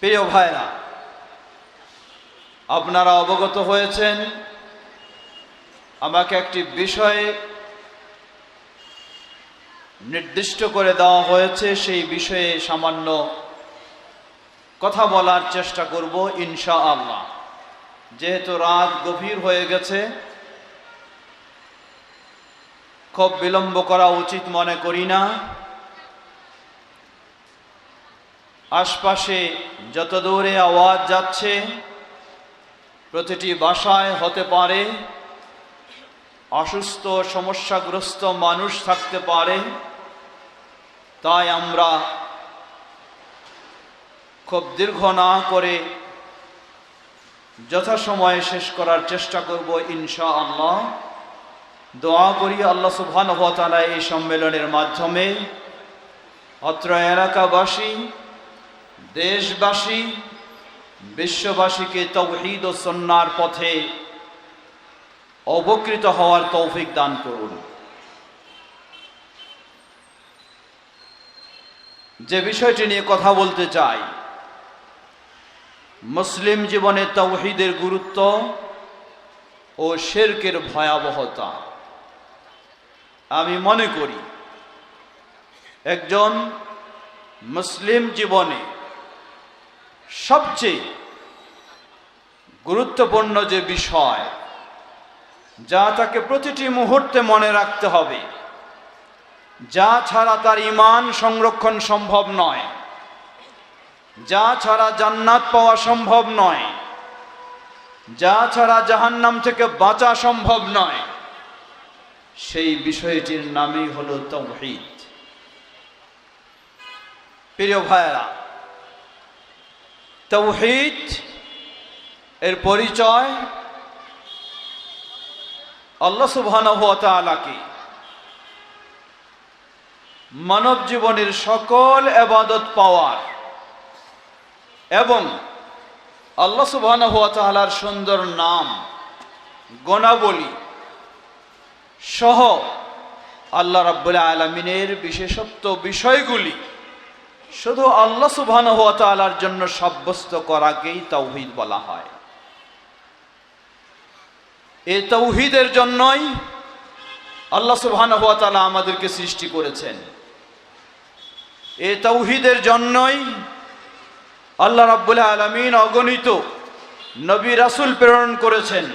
প্রিয় ভাইরা, আপনারা অবগত হয়েছেন, আমাকে একটি বিষয়ে নির্দিষ্ট করে দেওয়া হয়েছে, সেই বিষয়ে সামান্য কথা বলার চেষ্টা করব ইনশা আল্লাহ যেহেতু রাত গভীর হয়ে গেছে, খুব বিলম্ব করা উচিত মনে করি না। আশপাশে যত দূরে আওয়াজ যাচ্ছে, প্রতিটি বাসায় হতে পারে অসুস্থ, সমস্যাগ্রস্ত মানুষ থাকতে পারে। তাই আমরা খুব দীর্ঘ না করে যথাসময়ে শেষ করার চেষ্টা করব ইনশা আল্লাহ দোয়া করি আল্লাহ সুবহান তাআলা এই সম্মেলনের মাধ্যমে। অত্র এলাকাবাসী দেশবাসী, বিশ্ববাসীকে তৌহিদ ও সন্ন্যার পথে অবকৃত হওয়ার তৌফিক দান করুন। যে বিষয়টি নিয়ে কথা বলতে চাই, মুসলিম জীবনে তৌহিদের গুরুত্ব ও শেরকের ভয়াবহতা। আমি মনে করি, একজন মুসলিম জীবনে সবচেয়ে গুরুত্বপূর্ণ যে বিষয়, যা তাকে প্রতিটি মুহূর্তে মনে রাখতে হবে, যা ছাড়া তার ইমান সংরক্ষণ সম্ভব নয়, যা ছাড়া জান্নাত পাওয়া সম্ভব নয়, যা ছাড়া জাহান্নাম থেকে বাঁচা সম্ভব নয়। সেই বিষয়টির নামই হলো তৌহিদ। প্রিয় ভাইয়েরা তৌহিদ, এর পরিচয় আল্লাহ ওয়া মানব জীবনের সকল এবাদত পাওয়ার এবং আল্লাহ তাআলার সুন্দর নাম, গণাবলী সহ আল্লাহ রাব্বুল আলামিনের বিশেষত্ব বিষয়গুলি শুধু আল্লাহ সুবহানাহু ওয়া তাআলার জন্য সাব্যস্ত করাকেই তৌহিদ বলা হয়। এই তৌহিদের জন্যই আল্লাহ সুবহানাহু ওয়া তাআলা আমাদেরকে সৃষ্টি করেছেন। এই তৌহিদের জন্যই আল্লাহ রাব্বুল আলামিন অগণিত নবী রাসুল প্রেরণ করেছেন।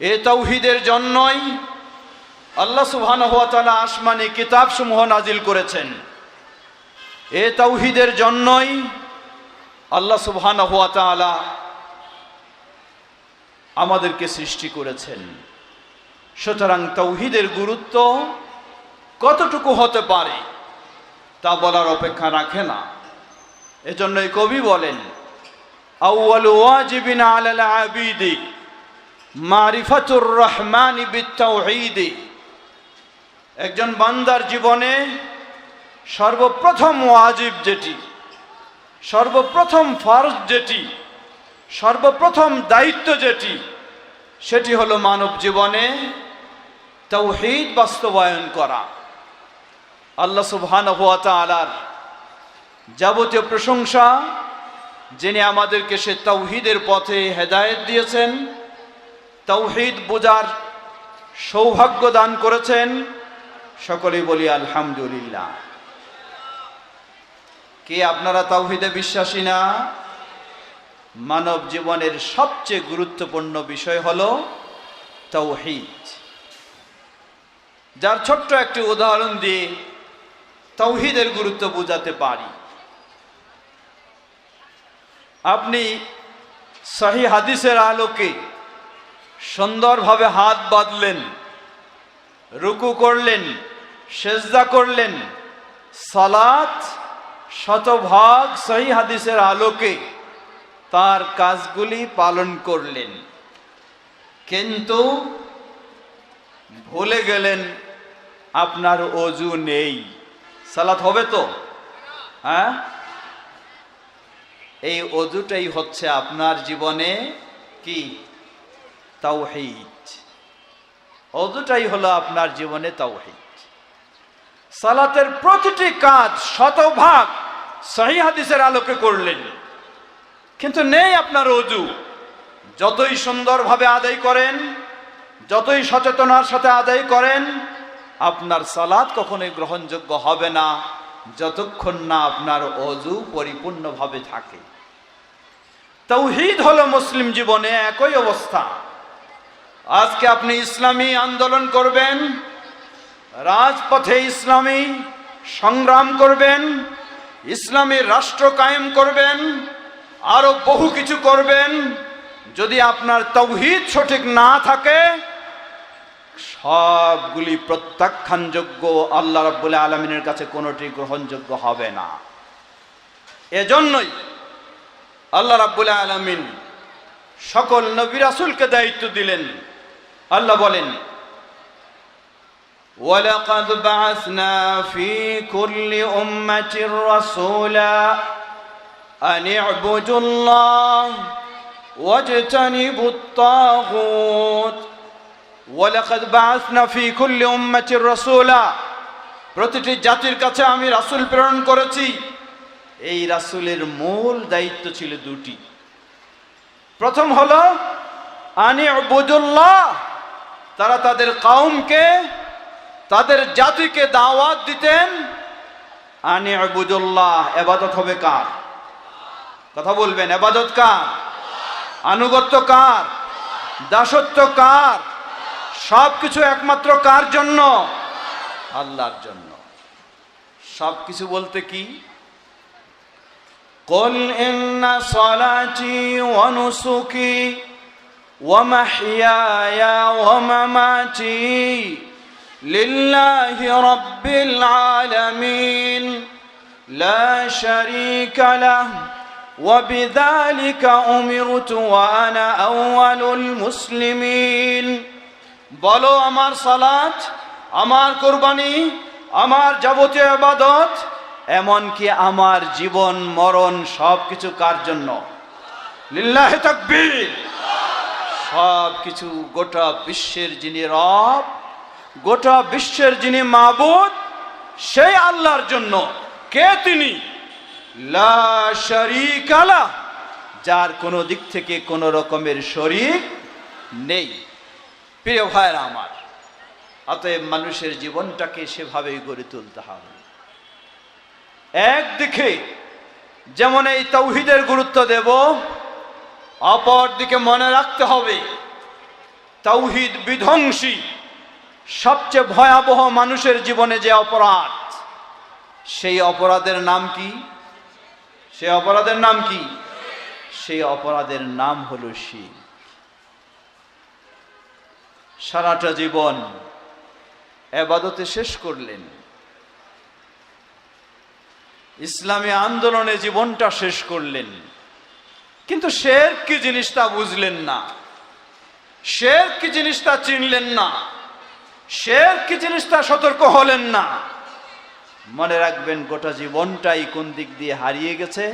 এ তৌহিদের জন্যই আল্লাহ তাআলা আসমানি কিতাবসমূহ নাজিল করেছেন। এ তৌহিদের জন্যই আল্লাহ সুবহানাহু ওয়া তাআলা আমাদেরকে সৃষ্টি করেছেন। সুতরাং তৌহিদের গুরুত্ব কতটুকু হতে পারে তা বলার অপেক্ষা রাখে না। এজন্যই কবি বলেন মারিফাতুর একজন বান্দার জীবনে সর্বপ্রথম ওয়াজিব যেটি, সর্বপ্রথম ফরজ যেটি, সর্বপ্রথম দায়িত্ব যেটি, সেটি হলো মানব জীবনে তৌহিদ বাস্তবায়ন করা। আল্লাহ সুবহানাহু ওয়া তাআলার যাবতীয় প্রশংসা, যিনি আমাদেরকে সে তৌহিদের পথে হেদায়েত দিয়েছেন, তৌহিদ বোঝার সৌভাগ্য দান করেছেন, সকলেই বলি আলহামদুলিল্লাহ। কে আপনারা তাওহিদে বিশ্বাসী না? মানব জীবনের সবচেয়ে গুরুত্বপূর্ণ বিষয় হল তৌহিদ যার ছোট্ট একটি উদাহরণ দিয়ে তৌহিদের গুরুত্ব বোঝাতে পারি। আপনি সহি হাদিসের আলোকে সুন্দরভাবে হাত বাঁধলেন, রুকু করলেন, সেজদা করলেন, সালাত শতভাগ সহি হাদিসের আলোকে তার কাজগুলি পালন করলেন। কিন্তু ভুলে গেলেন, আপনার অজু নেই। সালাত হবে তো? হ্যাঁ? এই অজুটাই হচ্ছে আপনার জীবনে কি? তাওহিদ। অজুটাই হলো আপনার জীবনে তাওহিদ। সালাতের প্রতিটি কাজ শতভাগ সহি হাদিসের আলোকে করলেন। কিন্তু নেই আপনার অজু। যতই সুন্দরভাবে আদায় করেন, যতই সচেতনার সাথে আদায় করেন, আপনার সালাদ কখনোই গ্রহণযোগ্য হবে না, যতক্ষণ না আপনার অজু পরিপূর্ণভাবে থাকে। তৌহিদ হলো মুসলিম জীবনে একই অবস্থা। আজকে আপনি ইসলামী আন্দোলন করবেন রাজপথে ইসলামী সংগ্রাম করবেন, ইসলামী রাষ্ট্র কায়েম করবেন, আরও বহু কিছু করবেন। যদি আপনার তৌহিদ সঠিক না থাকে, সবগুলি প্রত্যাখ্যানযোগ্য আল্লাহ রাব্বুল আলমিনের কাছে কোনোটি গ্রহণযোগ্য হবে না। এজন্যই আল্লাহ রাব্বুল আলমিন সকল নবী রাসূলকে দায়িত্ব দিলেন। আল্লাহ বলেন ولقد بعثنا في كل أمة رسولا أن اعبدوا الله واجتنبوا الطاغوت ولقد بعثنا في كل أمة رسولا প্রতিটি জাতির কাছে আমি রাসূল প্রেরণ করেছি এই রাসূলের মূল দায়িত্ব ছিল দুটি প্রথম হলো আনি আবুদুল্লাহ তারা তাদের কাউমকে তাদের জাতিকে দাওয়াত দিতেন আনি আবুদুল্লাহ এবাদত হবে কার কথা বলবেন এবাদত কার আনুগত্য কার দাসত্ব কার সব কিছু একমাত্র কার জন্য আল্লাহর জন্য সব কিছু বলতে কি قل إن صلاتي ونسكي ومحياي ومماتي لله رب العالمين لا شريك له وبذلك أمرت وأنا أول المسلمين বলো আমার সালাত আমার কোরবানি আমার যাবতীয় ইবাদত এমনকি আমার জীবন মরণ সব কিছু কার জন্য লিল্লাহে তাকবীর সব কিছু গোটা বিশ্বের যিনি রব গোটা বিশ্বের যিনি মাবুদ সেই আল্লাহর জন্য কে তিনি? লা শারীকা লাহ, যার কোনো দিক থেকে কোনো রকমের শরীক নেই। প্রিয় ভাইরা আমার অতএব মানুষের জীবনটাকে সেভাবেই গড়ে তুলতে হবে। একদিকে যেমন এই তৌহিদের গুরুত্ব দেব অপর দিকে মনে রাখতে হবে তৌহিদ বিধ্বংসী। সবচেয়ে ভয়াবহ মানুষের জীবনে যে অপরাধ, সেই অপরাধের নাম কি? সেই অপরাধের নাম কি? সেই অপরাধের নাম হলো শির। সারাটা জীবন এবাদতে শেষ করলেন। ইসলামী আন্দোলনে জীবনটা শেষ করলেন। কিন্তু শের কি জিনিসটা বুঝলেন না? শের কি জিনিসটা চিনলেন না? শের কি জিনিসটা সতর্ক হলেন না? মনে রাখবেন গোটা জীবনটাই কোন দিক দিয়ে হারিয়ে গেছে,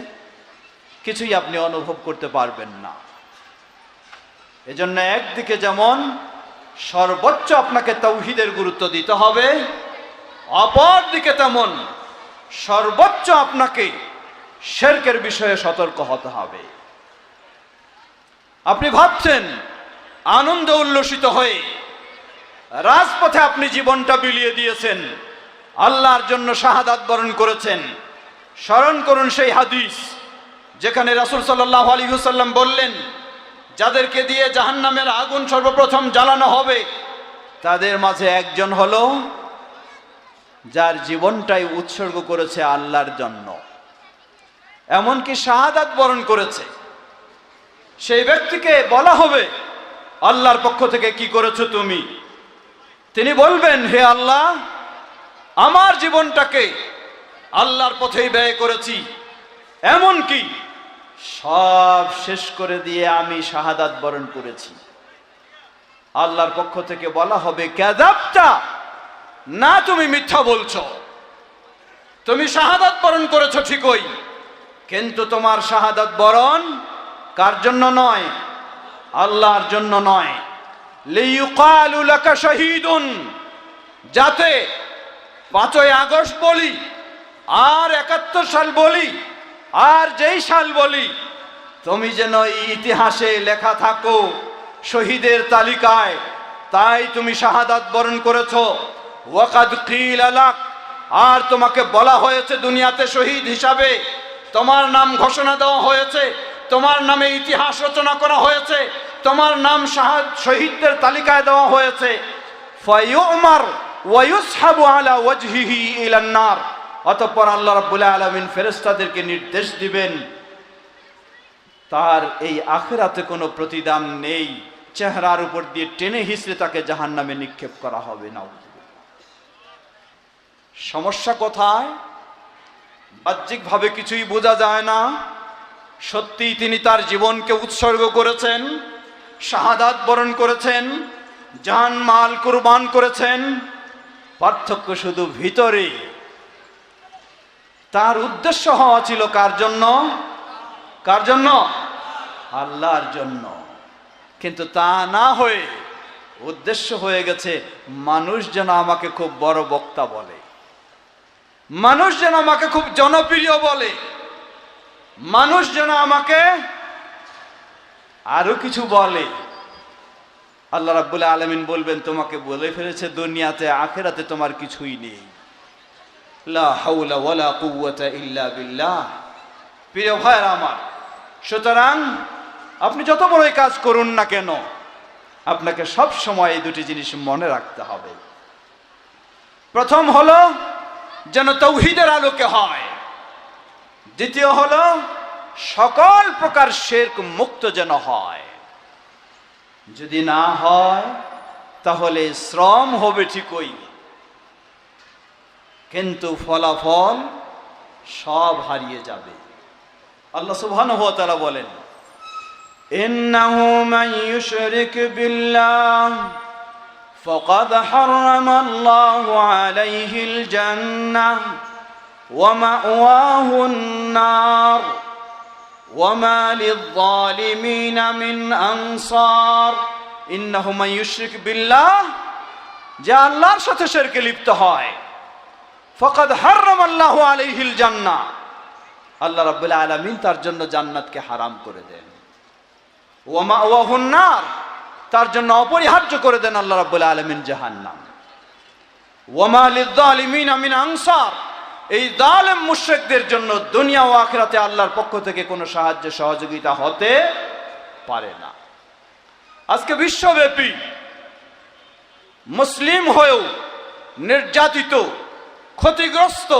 কিছুই আপনি অনুভব করতে পারবেন না। এজন্য একদিকে যেমন সর্বোচ্চ আপনাকে তৌহিদের গুরুত্ব দিতে হবে, অপর দিকে তেমন সর্বোচ্চ আপনাকে শেরকের বিষয়ে সতর্ক হতে হবে। আপনি ভাবছেন, আনন্দ উল্লসিত হয়ে রাজপথে আপনি জীবনটা বিলিয়ে দিয়েছেন। আল্লাহর জন্য শাহাদাত বরণ করেছেন। স্মরণ করুন সেই হাদিস, যেখানে রাসূল সাল্লাহ আলাইহি ওয়াসাল্লাম বললেন, যাদেরকে দিয়ে জাহান্নামের আগুন সর্বপ্রথম জ্বালানো হবে, তাদের মাঝে একজন হলো যার জীবনটাই উৎসর্গ করেছে আল্লাহর জন্য। এমনকি শাহাদাত বরণ করেছে। সেই ব্যক্তিকে বলা হবে, আল্লাহর পক্ষ থেকে কি করেছ তুমি? তিনি বলবেন, হে আল্লাহ, আমার জীবনটাকে আল্লাহর পথেই ব্যয় করেছি। এমন কি সব শেষ করে দিয়ে আমি শাহাদাত বরণ করেছি। আল্লাহর পক্ষ থেকে বলা হবে ক্যাদাবটা না তুমি মিথ্যা বলছো। তুমি শাহাদাত বরণ করেছ ঠিকই, কিন্তু তোমার শাহাদাত বরণ কার জন্য নয়? আল্লাহর জন্য নয়। যাতে পাঁচই আগস্ট বলি, আর একাত্তর সাল বলি, আর যেই সাল বলি, তুমি যেন ইতিহাসে লেখা থাকো, শহীদের তালিকায়, তাই তুমি শাহাদাত বরণ করেছ। ওয়াকাদ আর তোমাকে বলা হয়েছে দুনিয়াতে শহীদ হিসাবে, তোমার নাম ঘোষণা দেওয়া হয়েছে, তোমার নামে ইতিহাস রচনা করা হয়েছে তোমার নাম শাহাদ শহীদদের তালিকায় দেওয়া হয়েছে। ফায়ুমার ওয়ায়ুসহাবু আলা ওয়াজহিহি ইলান নার। অতঃপর আল্লাহ রাব্বুল আলামিন ফেরেশতাদেরকে নির্দেশ দিবেন, তার এই আখেরাতে কোনো প্রতিদান নেই। চেহারার উপর দিয়ে টেনে হিসড়ে তাকে জাহান নামে নিক্ষেপ করা হবে না সমস্যা কোথায়? বাহ্যিকভাবে কিছুই বোঝা যায় না। সত্যিই তিনি তার জীবনকে উৎসর্গ করেছেন। শাহাদাত বরণ করেছেন, জান মাল কুরবান করেছেন, পার্থক্য শুধু ভিতরে। তার উদ্দেশ্য হওয়া ছিল কার জন্য? কার জন্য? আল্লাহর জন্য। কিন্তু তা না হয়ে উদ্দেশ্য হয়ে গেছে, মানুষ যেন আমাকে খুব বড় বক্তা বলে। মানুষ যেন আমাকে খুব জনপ্রিয় বলে। মানুষ যেন আমাকে আরও কিছু বলে। আল্লাহ রাব্বুল আলমিন বলবেন, তোমাকে বলে ফেলেছে দুনিয়াতে, আখেরাতে তোমার কিছুই নেই। প্রিয় ভাইয়ের আমার, সুতরাং আপনি যত বড়ই কাজ করুন না কেন, আপনাকে সব সময় এই দুটি জিনিস মনে রাখতে হবে। প্রথম হলো, যেন তৌহিদের আলোকে হয়। দ্বিতীয় হলো সকল প্রকার শেরক মুক্ত যেন হয় যদি না হয় তাহলে শ্রম হবে ঠিকই কিন্তু ফলাফল সব হারিয়ে যাবে আল্লাহ সুবহানাহু ওয়া তাআলা বলেন ইন্নাহু মান ইউশরিক বিল্লাহ فقد حرم الله عليه الجنة ومأواه النار وما للظالمين من أنصار إنه من يشرك بالله যে আল্লাহর সাথে শেরকে লিপ্ত হয় ফকদ হারাম আল্লাহ আলাইহিল জান্নাহ আল্লাহ রাব্বুল আলামিন তার জন্য জান্নাতকে হারাম করে দেন ওমা ওয়াহুন নার তার জন্য অপরিহার্য করে দেন আল্লাহ রাব্বুল আলামিন জাহান্নাম ওমা লিদ্দালিমিন মিন আনসার এই জালেম মুশরিকদের জন্য দুনিয়া ও আখিরাতে আল্লাহর পক্ষ থেকে কোনো সাহায্য, সহযোগিতা হতে পারে না। আজকে বিশ্বব্যাপী মুসলিম হয়েও নির্যাতিত, ক্ষতিগ্রস্ত,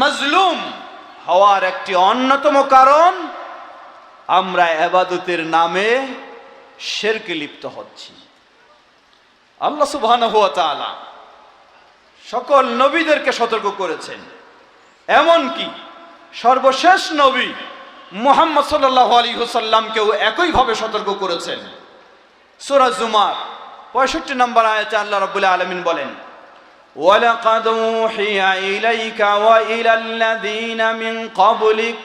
মজলুম হওয়ার একটি অন্যতম কারণ আমরা এবাদতের নামে শেরকে লিপ্ত হচ্ছি। আল্লাহ ওয়া সকল নবীদেরকে সতর্ক করেছেন। এমন কি সর্বশেষ নবী মুহাম্মদ সাল্লাল্লাহু আলাইহি ওয়াসাল্লামকেও একইভাবে সতর্ক করেছেন সূরা জুমার 65 নম্বর আয়াতে আল্লাহ রাব্বুল আলামিন বলেন ولقد أوحي إليك وإلى الذين من قبلك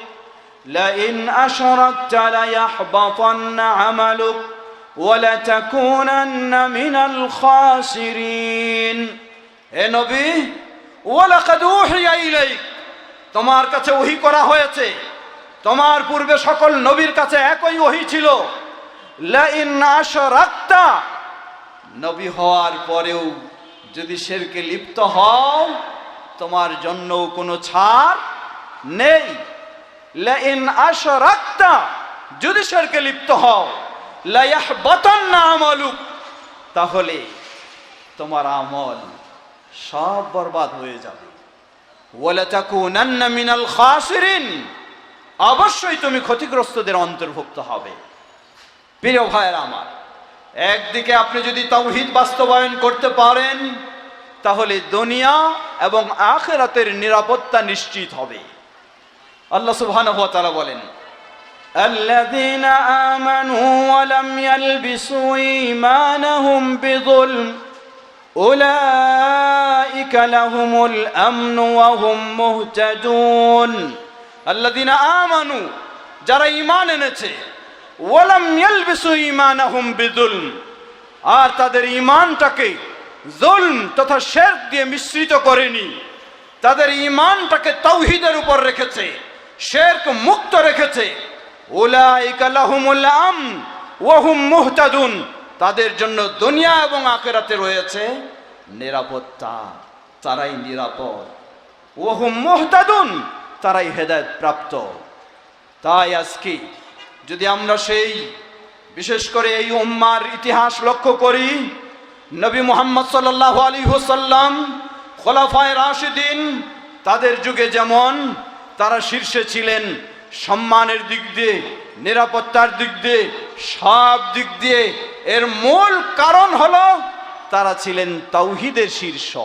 لئن أشركت ليحبطن عملك ولتكونن من الخاسرين হে নবী ওয়ালাকাদ উহিয়া ইলাইক তোমার কাছে ওহি করা হয়েছে। তোমার পূর্বে সকল নবীর কাছে একই ওহি ছিল। নবী হওয়ার পরেও যদি শেরকে লিপ্ত হও, তোমার জন্য কোনো ছাড় নেই। লাইন আশরাকতা। যদি শেরকে লিপ্ত হও, লায়াহবাতান্না আমালুক। তাহলে তোমার আমল সব বরবাদ হয়ে যাবে। মিনাল খাসিরিন অবশ্যই তুমি ক্ষতিগ্রস্তদের অন্তর্ভুক্ত হবে প্রিয় ভাইয়ের আমার একদিকে আপনি যদি তৌহিদ বাস্তবায়ন করতে পারেন তাহলে দুনিয়া এবং আখেরাতের নিরাপত্তা নিশ্চিত হবে আল্লাহ সুবহানাহু ওয়া তাআলা বলেন الذين آمنوا ولم يلبسوا إيمانهم بظلم أولئك لهم الأمن وهم مهتدون الذين آمنوا যারা ঈমান এনেছে ওয়ালাম ইয়ালবিসু ঈমানাহুম বিযুলম আর তাদের ঈমানটাকে জুলম তথা শিরক দিয়ে মিশ্রিত করেনি তাদের ঈমানটাকে তাওহীদের উপর রেখেছে শিরক মুক্ত রেখেছে উলাইকা লাহুমুল আম ওয়া হুম মুহতাদুন তাদের জন্য দুনিয়া এবং আখেরাতে রয়েছে নিরাপত্তা। তারাই নিরাপদ। ওহুম মোহতাদুন, তারাই হেদায়েত প্রাপ্ত। তাই আজকে যদি আমরা সেই, বিশেষ করে এই উম্মার ইতিহাস লক্ষ্য করি, নবী মোহাম্মদ সাল্লাল্লাহু আলাইহি ওয়াসাল্লাম, খোলাফায়ে রাশিদিন, তাদের যুগে যেমন তারা শীর্ষে ছিলেন সম্মানের দিক দিয়ে নিরাপত্তার দিক দিয়ে, সব দিক দিয়ে এর মূল কারণ হলো তারা ছিলেন তৌহিদের শীর্ষ।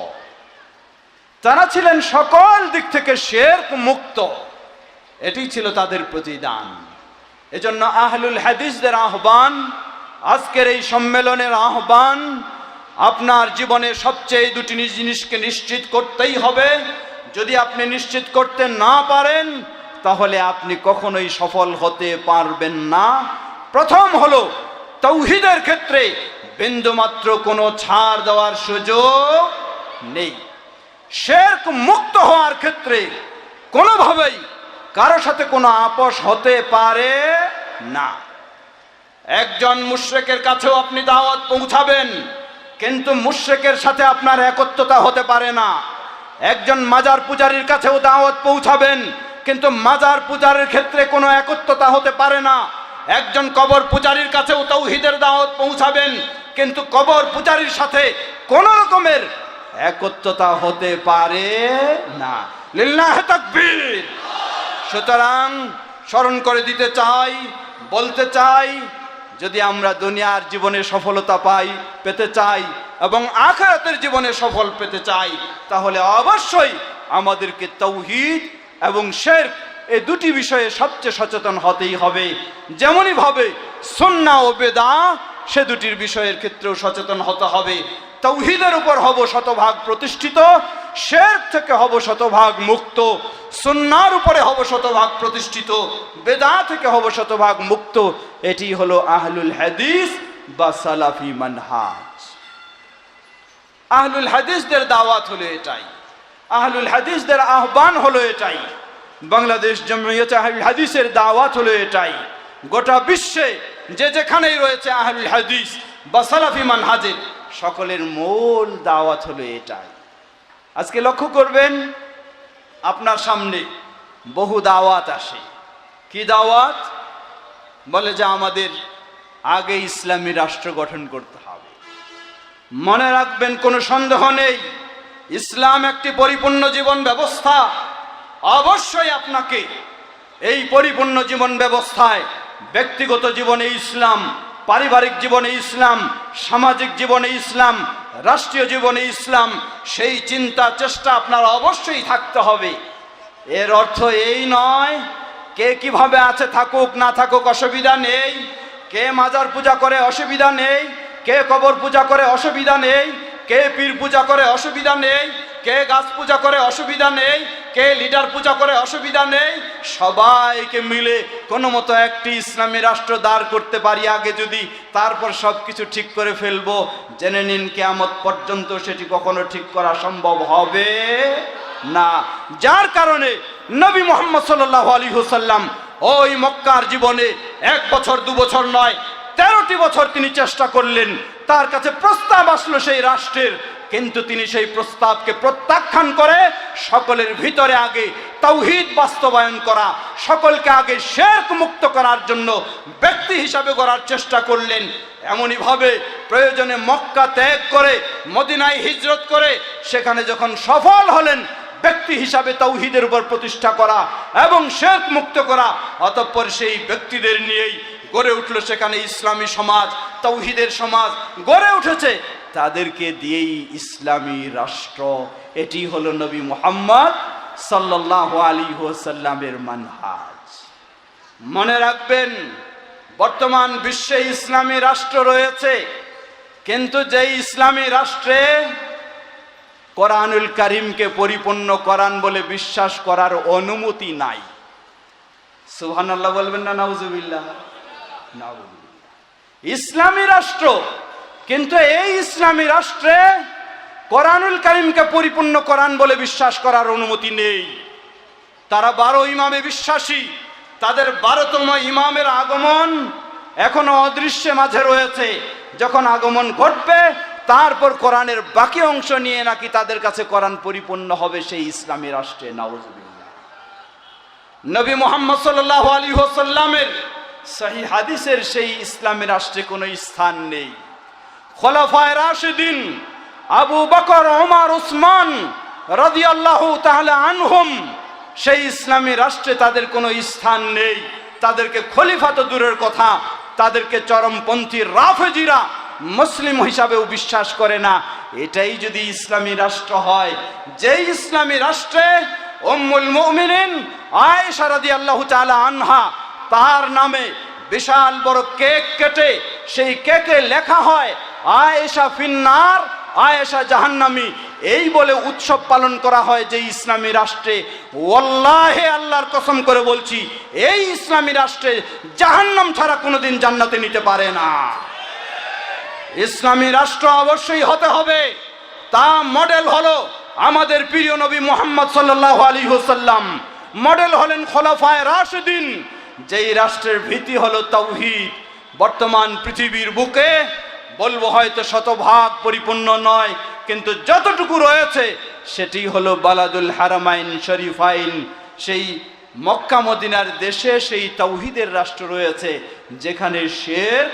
তারা ছিলেন সকল দিক থেকে শেরক মুক্ত। এটি ছিল তাদের প্রতিদান। এজন্য আহলুল হাদিসদের আহ্বান, আজকের এই সম্মেলনের আহ্বান, আপনার জীবনে সবচেয়ে দুটি জিনিসকে নিশ্চিত করতেই হবে। যদি আপনি নিশ্চিত করতে না পারেন তাহলে আপনি কখনোই সফল হতে পারবেন না। প্রথম হলো, তৌহিদের ক্ষেত্রে বিন্দুমাত্র কোনো ছাড় দেওয়ার সুযোগ নেই। শেরক মুক্ত হওয়ার ক্ষেত্রে কোনোভাবেই কারও সাথে কোনো আপোষ হতে পারে না। একজন মুশ্রেকের কাছেও আপনি দাওয়াত পৌঁছাবেন, কিন্তু মুশ্রেকের সাথে আপনার একত্রতা হতে পারে না। একজন মাজার পূজারীর কাছেও দাওয়াত পৌঁছাবেন কিন্তু মাজার পূজারের ক্ষেত্রে কোনো একত্রতা হতে পারে না। একজন কবর পূজারীর কাছেও তৌহিদের দাওয়াত পৌঁছাবেন, কিন্তু কবর পূজারীর সাথে কোন রকমের একত্রতা হতে পারে না। লিল্লাহ তাকবীর। সুতরাং স্মরণ করে দিতে চাই, বলতে চাই, যদি আমরা দুনিয়ার জীবনে সফলতা পাই, পেতে চাই এবং আখরাতের জীবনে সফল পেতে চাই, তাহলে অবশ্যই আমাদেরকে তৌহিদ এবং শের এই দুটি বিষয়ে সবচেয়ে সচেতন হতেই হবে। যেমনই ভাবে সন্না ও বেদা, সে দুটির বিষয়ের ক্ষেত্রেও সচেতন হতে হবে। তৌহিদের উপর হব শতভাগ প্রতিষ্ঠিত, শের থেকে হব শতভাগ মুক্ত, সুন্নার উপরে হব শতভাগ প্রতিষ্ঠিত, বেদা থেকে হব শতভাগ মুক্ত। এটি হলো আহলুল হাদিস বা সালাফি মানহাজ। আহলুল হাদিসদের দাওয়াত হলো এটাই। আহলুল হাদিসদের আহ্বান হলো এটাই। বাংলাদেশ জমিয়ত আহলুল হাদিসের দাওয়াত হলো এটাই। গোটা বিশ্বে যে যেখানেই রয়েছে আহলুল হাদিস বা সালাফি মানহাজের, সকলের মূল দাওয়াত হলো এটাই। আজকে লক্ষ্য করবেন, আপনার সামনে বহু দাওয়াত আসে। কি দাওয়াত? বলে যে আমাদের আগে ইসলামী রাষ্ট্র গঠন করতে হবে। মনে রাখবেন, কোনো সন্দেহ নেই। ইসলাম একটি পরিপূর্ণ জীবন ব্যবস্থা। অবশ্যই আপনাকে এই পরিপূর্ণ জীবন ব্যবস্থায় ব্যক্তিগত জীবনে ইসলাম, পারিবারিক জীবনে ইসলাম, সামাজিক জীবনে ইসলাম, রাষ্ট্রীয় জীবনে ইসলাম, সেই চিন্তা, চেষ্টা আপনার অবশ্যই থাকতে হবে। এর অর্থ এই নয়, কে কীভাবে আছে থাকুক, না থাকুক অসুবিধা নেই। কে মাজার পূজা করে, অসুবিধা নেই। কে কবর পূজা করে, অসুবিধা নেই। কে পীর পূজা করে অসুবিধা নেই, কে গাছ পূজা করে অসুবিধা নেই, কে লিডার পূজা করে অসুবিধা নেই, সবাইকে মিলে কোনো মতো একটি ইসলামী রাষ্ট্র দাঁড় করতে পারি আগে যদি তারপর সব কিছু ঠিক করে ফেলব। জেনে নিন কেয়ামত পর্যন্ত সেটি কখনো ঠিক করা সম্ভব হবে না। যার কারণে নবী মোহাম্মদ সাল্লাহ আলী হুসাল্লাম ওই মক্কার জীবনে এক বছর, দু বছর নয়, তেরোটি বছর তিনি চেষ্টা করলেন। তার কাছে প্রস্তাব আসলো সেই রাষ্ট্রের। কিন্তু তিনি সেই প্রস্তাবকে প্রত্যাখ্যান করে সকলের ভিতরে আগে তৌহিদ বাস্তবায়ন করা, সকলকে আগে শেরক মুক্ত করার জন্য ব্যক্তি হিসাবে করার চেষ্টা করলেন। এমনইভাবে প্রয়োজনে মক্কা ত্যাগ করে, মদিনায় হিজরত করে, সেখানে যখন সফল হলেন, ব্যক্তি হিসাবে তৌহিদের উপর প্রতিষ্ঠা করা এবং শেরক মুক্ত করা, অতঃপর সেই ব্যক্তিদের নিয়েই গড়ে উঠল সেখানে ইসলামী সমাজ, তৌহিদের সমাজ, গড়ে উঠেছে। তাদেরকে দিয়েই ইসলামী রাষ্ট্র। এটি হলো নবী মোহাম্মদ সাল্লাহ আলী সাল্লামের মানহাজ। মনে রাখবেন, বর্তমান বিশ্বে ইসলামী রাষ্ট্র রয়েছে, কিন্তু যেই ইসলামী রাষ্ট্রে কোরআনুল করিমকে পরিপূর্ণ করান বলে বিশ্বাস করার অনুমতি নাই। সুবহানাল্লাহ বলবেন না, নাউজুবিল্লাহ। ইসলামী রাষ্ট্র, কিন্তু এই ইসলামী রাষ্ট্রে কোরআনুল করিমকে পরিপূর্ণ করান বলে বিশ্বাস করার অনুমতি নেই। তারা বারো ইমামে বিশ্বাসী, তাদের বারোতম ইমামের আগমন এখনও অদৃশ্যে মাঝে রয়েছে। যখন আগমন ঘটবে, তারপর কোরআনের বাকি অংশ নিয়ে নাকি তাদের কাছে কোরআন পরিপূর্ণ হবে সেই ইসলামী রাষ্ট্রে নবী মোহাম্মদ সাল্লাহ আলী হোসাল্লামের সহি হাদিসের সেই ইসলামী রাষ্ট্রে কোনো স্থান নেই। খোলাফায় রাশিদিন আবু বকর, ওমর, উসমান রাদিয়াল্লাহু তাহলে আনহুম সেই ইসলামী রাষ্ট্রে তাদের কোনো স্থান নেই। তাদেরকে খলিফা তো দূরের কথা, তাদেরকে চরমপন্থী রাফেজিরা মুসলিম হিসাবেও বিশ্বাস করে না। এটাই যদি ইসলামী রাষ্ট্র হয়, যেই ইসলামী রাষ্ট্রে উম্মুল মুমিনিন আয়েশা রাদিয়াল্লাহু তাআলা আনহা তার নামে বিশাল বড় কেক কেটে, সেই কেকে লেখা হয়, আয়েশা ফিন্নার, আয়েশা জাহান্নামি। এই বলে উৎসব পালন করা হয় যে ইসলামী রাষ্ট্রে। ওয়াল্লাহে আল্লাহর কসম করে বলছি, এই ইসলামী রাষ্ট্রে জাহান্নাম ছাড়া কোনোদিন জান্নাতে নিতে পারে না। ইসলামী রাষ্ট্র অবশ্যই হতে হবে। তা মডেল হলো আমাদের প্রিয় নবী মোহাম্মদ সাল্লাহ আলী হোসাল্লাম মডেল হলেন খোলাফায় রাশেদিন। যেই রাষ্ট্রের ভীতি হলো তৌহিদ, বর্তমান পৃথিবীর বুকে, বলব হয়তো শতভাগ পরিপূর্ণ নয়, কিন্তু যতটুকু রয়েছে, সেটি হলো বালাদুল হারামাইন শরীফাইন সেই মক্কা মদিনার দেশে সেই তৌহিদের রাষ্ট্র রয়েছে, যেখানে শের,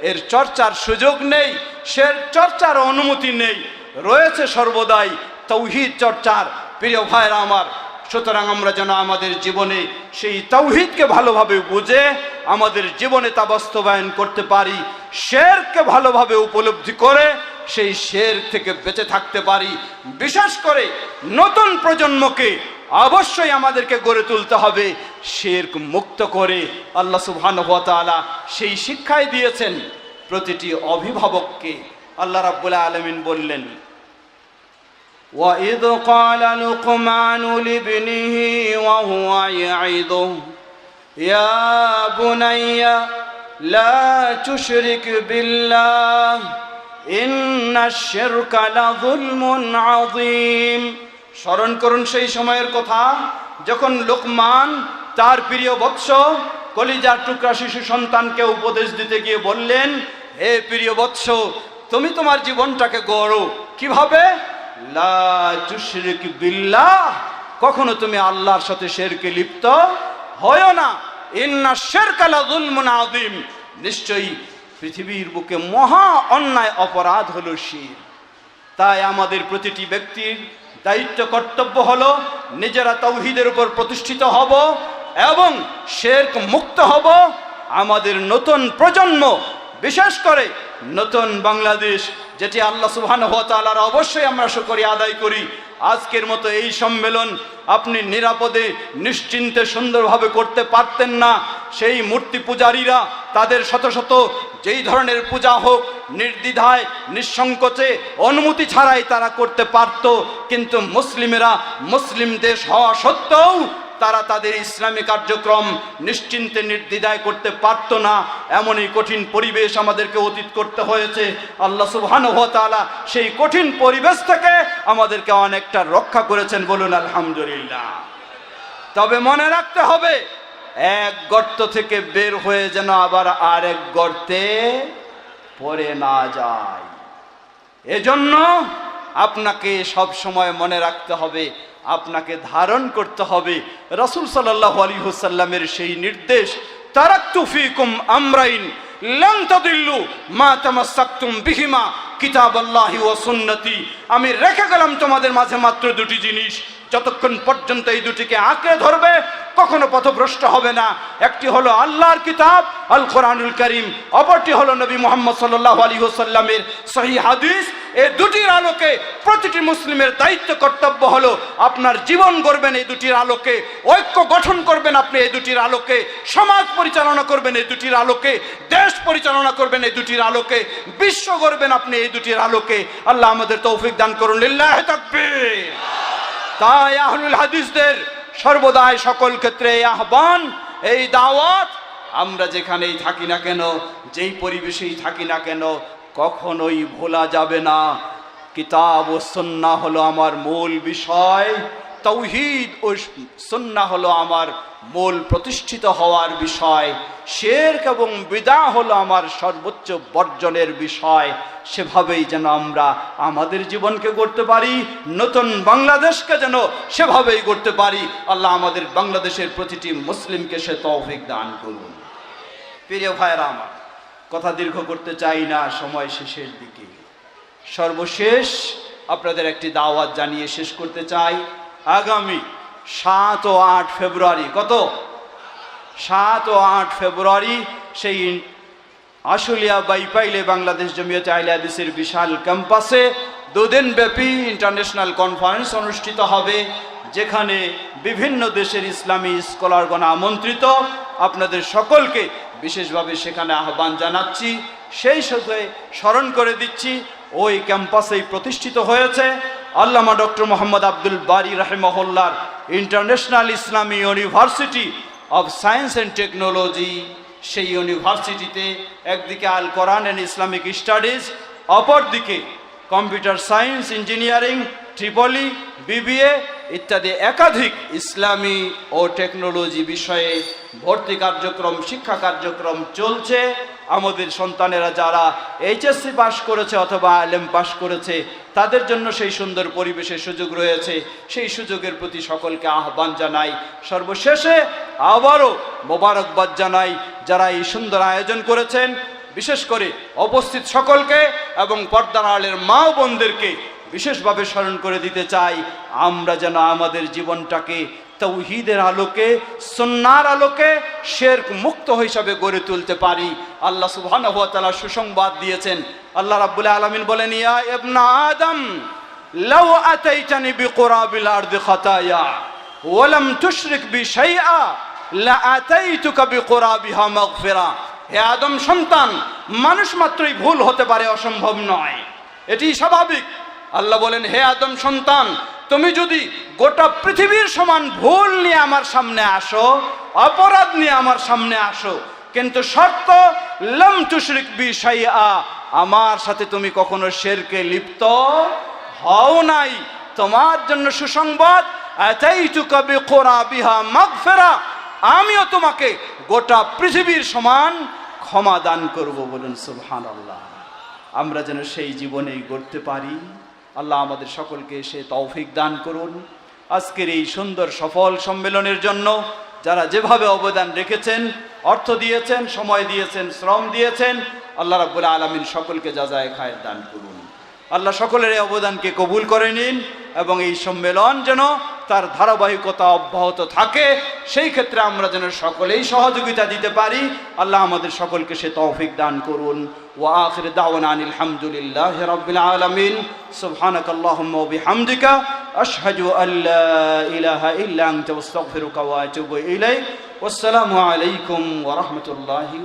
এর চর্চার সুযোগ নেই সে চর্চার অনুমতি নেই। রয়েছে সর্বদাই তৌহিদ চর্চার। প্রিয় ভাইরা আমার সুতরাং আমরা যেন আমাদের জীবনে সেই তৌহিদকে ভালোভাবে বুঝে আমাদের জীবনে তা বাস্তবায়ন করতে পারি, শেরকে ভালোভাবে উপলব্ধি করে সেই শের থেকে বেঁচে থাকতে পারি। বিশেষ করে নতুন প্রজন্মকে অবশ্যই আমাদেরকে গড়ে তুলতে হবে, শেরক মুক্ত করে আল্লাহ সুবহান তাআলা সেই শিক্ষাই দিয়েছেন প্রতিটি অভিভাবককে। আল্লাহ রাব্বুল আলমিন বললেন وإذ قال لقمان لابنه وهو يعظه يا بني لا تشرك بالله إن الشرك لظلم عظيم স্মরণ করুন সেই সময়ের কথা যখন লোকমান তার প্রিয় বৎস কলিজার টুকরা শিশু সন্তানকে উপদেশ দিতে গিয়ে বললেন হে প্রিয় বৎস তুমি তোমার জীবনটাকে গড়ো কিভাবে লা বিল্লাহ, কখনো তুমি আল্লাহর সাথে শেরকে লিপ্ত হয় না। ইন্না শেরকালা যুলমুন আযীম। নিশ্চয়ই পৃথিবীর বুকে মহা অন্যায় অপরাধ হলো শির। তাই আমাদের প্রতিটি ব্যক্তির দায়িত্ব, কর্তব্য হলো নিজেরা তৌহিদের উপর প্রতিষ্ঠিত হব এবং শেরক মুক্ত হব। আমাদের নতুন প্রজন্ম বিশেষ করে নতুন বাংলাদেশ, যেটি আল্লাহ সুবহান তাআলার অবশ্যই আমরা শুকরিয়া আদায় করি। আজকের মতো এই সম্মেলন আপনি নিরাপদে, নিশ্চিন্তে, সুন্দরভাবে করতে পারতেন না। সেই মূর্তি পূজারীরা তাদের শত শত যেই ধরনের পূজা হোক, নির্দ্বিধায়, নিঃসংকোচে অনুমতি ছাড়াই তারা করতে পারত। কিন্তু মুসলিমেরা মুসলিম দেশ হওয়া সত্ত্বেও তারা তাদের ইসলামী কার্যক্রম নিশ্চিন্তে নির্দ্বিধায় করতে পারত না। এমনই কঠিন পরিবেশ আমাদেরকে অতীত করতে হয়েছে। আল্লাহ তাআলা সেই কঠিন পরিবেশ থেকে আমাদেরকে অনেকটা রক্ষা করেছেন বলুন আলহামদুলিল্লাহ। তবে মনে রাখতে হবে, এক গর্ত থেকে বের হয়ে যেন আবার আরেক গর্তে পড়ে না যায়। এজন্য আপনাকে সব সময় মনে রাখতে হবে, আপনাকে ধারণ করতে হবে। রাসুল সাল্লাহ আলী হুসাল্লামের সেই নির্দেশ, তারাক্তু তুফিকুম আমরাইন বিহিমা কিতাবাল্লাহি ওয়া সুন্নতি। আমি রেখে গেলাম তোমাদের মাঝে মাত্র দুটি জিনিস যতক্ষণ পর্যন্ত এই দুটিকে আঁকড়ে ধরবে, কখনো পথভ্রষ্ট হবে না। একটি হলো আল্লাহর কিতাব, আল কোরআনুল করিম, অপরটি হলো নবী মোহাম্মদ সাল্লাহ আলী হোসাল্লামের সহি হাদিস। এই দুটির আলোকে প্রতিটি মুসলিমের দায়িত্ব, কর্তব্য হলো আপনার জীবন গড়বেন এই দুটির আলোকে, ঐক্য গঠন করবেন আপনি এই দুটির আলোকে, সমাজ পরিচালনা করবেন এই দুটির আলোকে, দেশ পরিচালনা করবেন এই দুটির আলোকে, বিশ্ব গড়বেন আপনি এই দুটির আলোকে। আল্লাহ আমাদের তৌফিক দান করুন। লিল্লাহ তাকবীর। তাই আহলুল হাদিসদের সর্বদাই সকল ক্ষেত্রে আহ্বান, এই দাওয়াত, আমরা যেখানেই থাকি না কেন, যেই পরিবেশেই থাকি না কেন, কখনোই ভোলা যাবে না। কিতাব ও সন্না হলো আমার মূল বিষয়। তৌহিদ ও সুন্না হলো আমার মূল প্রতিষ্ঠিত হওয়ার বিষয়। শেরক এবং বিদা হলো আমার সর্বোচ্চ বর্জনের বিষয়। সেভাবেই যেন আমরা আমাদের জীবনকে গড়তে পারি, নতুন বাংলাদেশকে যেন সেভাবেই গড়তে পারি। আল্লাহ আমাদের বাংলাদেশের প্রতিটি মুসলিমকে সে তৌফিক দান করুন। প্রিয় ভাইরা আমার, কথা দীর্ঘ করতে চাই না, সময় শেষের দিকে। সর্বশেষ আপনাদের একটি দাওয়াত জানিয়ে শেষ করতে চাই। আগামী সাত ও আট ফেব্রুয়ারি, কত? সাত ও আট ফেব্রুয়ারি সেই আশুলিয়া বাইপাইলে বাংলাদেশ জমিয়তে আইলে হাদিসের বিশাল ক্যাম্পাসে দুদিন ব্যাপী ইন্টারন্যাশনাল কনফারেন্স অনুষ্ঠিত হবে, যেখানে বিভিন্ন দেশের ইসলামী স্কলারগণ আমন্ত্রিত। আপনাদের সকলকে বিশেষভাবে সেখানে আহ্বান জানাচ্ছি। সেই সাথে স্মরণ করে দিচ্ছি, ওই ক্যাম্পাসেই প্রতিষ্ঠিত হয়েছে। আল্লামা doctor Mohammad Abdul Bari রাহেমহল্লার international Islami university of science and technology, সেই ইউনিভার্সিটিতে একদিকে Al Quran and Islamic studies, অপরদিকে computer science engineering triple E BBA ইত্যাদি একাধিক ইসলামী ও টেকনোলজি বিষয়ে ভর্তি কার্যক্রম, শিক্ষা কার্যক্রম চলছে। আমাদের সন্তানেরা যারা এইচএসসি পাশ করেছে অথবা আইএলএম পাশ করেছে, তাদের জন্য সেই সুন্দর পরিবেশের সুযোগ রয়েছে। সেই সুযোগের প্রতি সকলকে আহ্বান জানাই। সর্বশেষে আবারও মোবারকবাদ জানাই যারা এই সুন্দর আয়োজন করেছেন। বিশেষ করে উপস্থিত সকলকে এবং পর্দার আলের মা বোনদেরকে বিশেষভাবে স্মরণ করে দিতে চাই, আমরা যেন আমাদের জীবনটাকে তৌহিদের আলোকে সন্ন্যার আলোকে শের মুক্ত হিসাবে গড়ে তুলতে পারি। আল্লাহ সুবহানাহু ওয়া তাআলা সুসংবাদ দিয়েছেন। আল্লাহ রাব্বুল আলামিন বলেন, ইয়া ইবনা আদম, লাউ আতাইতানি বিকুরাবিল আরদি খাতায়া, ওয়া লাম তুশরিক বি শাইআ, লা আতাইতুকা বিকুরাবিহা মাগফিরা। হে আদম সন্তান, মানুষ মাত্রই ভুল হতে পারে, অসম্ভব নয়। এটি স্বাভাবিক। আল্লাহ বলেন, হে আদম সন্তান, তুমি যদি গোটা পৃথিবীর সমান ভুল নিয়ে আমার সামনে আসো, অপরাধ নিয়ে আমার সামনে আসো, কিন্তু শর্ত, লম তুশরিক বিষয়া আমার সাথে তুমি কখনো শেরকে লিপ্ত হও নাই। তোমার জন্য সুসংবাদ আমিও তোমাকে গোটা পৃথিবীর সমান ক্ষমা দান করব বলুন, সুবহানাল্লাহ। আমরা যেন সেই জীবনেই গড়তে পারি। আল্লাহ আমাদের সকলকে সে তৌফিক দান করুন। আজকের এই সুন্দর সফল সম্মেলনের জন্য যারা যেভাবে অবদান রেখেছেন, অর্থ দিয়েছেন, সময় দিয়েছেন, শ্রম দিয়েছেন, আল্লাহ রাবুল আলমিন সকলকে যা যায় খায়ের দান করুন। আল্লাহ সকলের এই অবদানকে কবুল করে নিন এবং এই সম্মেলন যেন তার ধারাবাহিকতা অব্যাহত থাকে, সেই ক্ষেত্রে আমরা যেন সকলেই সহযোগিতা দিতে পারি। আল্লাহ আমাদের সকলকে সে তৌফিক দান করুন। ওয়া আখির দাওয়ানা আনিল হামদুলিল্লাহ রাব্বিল আলামিন। সুবহানাক আল্লাহুম্মা ওয়া বিহামদিকা। আশহাদু আল্লা ইলাহা ইল্লা আনতা আস্তাগফিরুকা ওয়া আতুবু ইলাইক। ওয়াসসালামু আলাইকুম ওয়া রাহমাতুল্লাহি